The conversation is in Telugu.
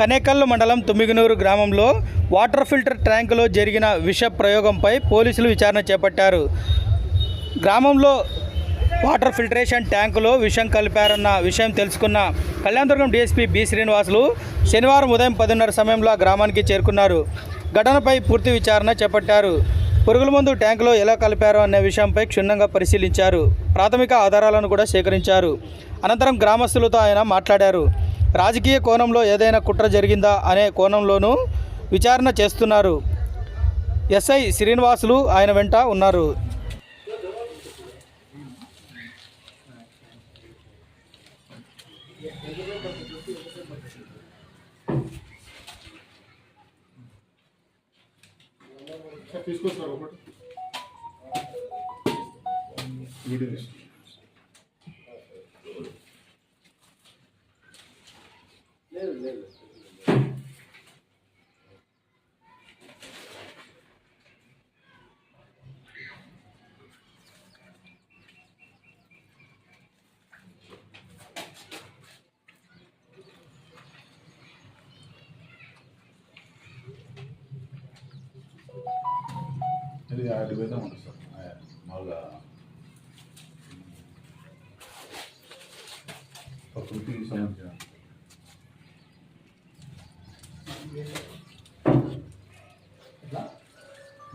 కనేకల్లు మండలం తుమ్మిగనూరు గ్రామంలో వాటర్ ఫిల్టర్ ట్యాంకులో జరిగిన విష ప్రయోగంపై పోలీసులు విచారణ చేపట్టారు. గ్రామంలో వాటర్ ఫిల్టరేషన్ ట్యాంకులో విషం కలిపారన్న విషయం తెలుసుకున్న కళ్యాణదుర్గం డీఎస్పీ బి శ్రీనివాసులు శనివారం ఉదయం పదిన్నర సమయంలో ఆ గ్రామానికి చేరుకున్నారు. ఘటనపై పూర్తి విచారణ చేపట్టారు. పురుగుల మందు ట్యాంకులో ఎలా కలిపారో అనే విషయంపై క్షుణ్ణంగా పరిశీలించారు. ప్రాథమిక ఆధారాలను కూడా సేకరించారు. అనంతరం గ్రామస్తులతో ఆయన మాట్లాడారు. రాజకీయ కోణంలో ఏదైనా కుట్ర జరిగిందా అనే కోణంలోనూ విచారణ చేస్తున్నారు. ఎస్ఐ శ్రీనివాసులు ఆయన వెంట ఉన్నారు. తీసుకొస్తారు ఒకటి. Video తీసుకో ఇది యాభై వేలు ఉంటుంది సార్ ఆ, మామూలుగా ప్రకృతికి సంబంధించిన